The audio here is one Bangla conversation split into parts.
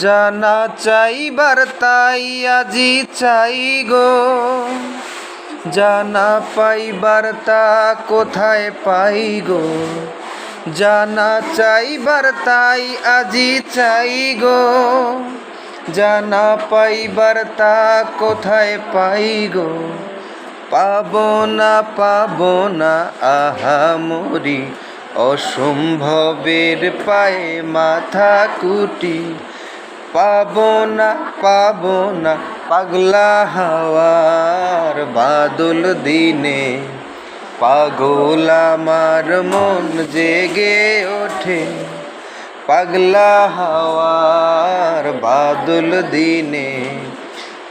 জানা চাইবার তাই আজি চাই গো। জানা পাইবার তা কোথায় পাই গো? জানা চাইবার তাই আজি চাই গো। জানা পাইবার তা কোথায় পাই গো? পাবো না পাবো না, আহা মরি। অসম্ভবের পায়ে মাথা কুটি। পাবো না পাবো না পাগলা হাওয়ার বাদল দিনে। পাগল আমার মন জেগে ওঠে, পাগলা হাওয়ার বাদল দিনে।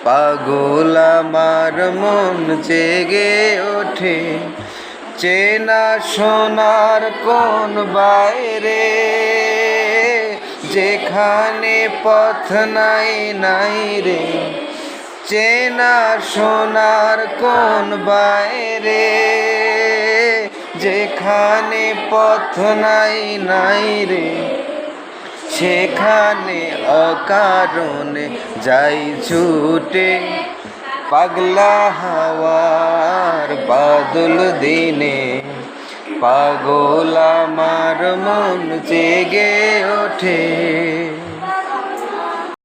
পাগল আমার মন জেগে ওঠে, চেনা সোনার কোন বাইরে? যেখানে পথ নাই নাই রে। চেনা সোনার কোন বাইরে? যেখানে পথ নাই নাই রে। সেখানে অকারণে যাই ছুটে। পাগলা হাওয়ার বাদল দিনে। পাগল মন জেগে ওঠে।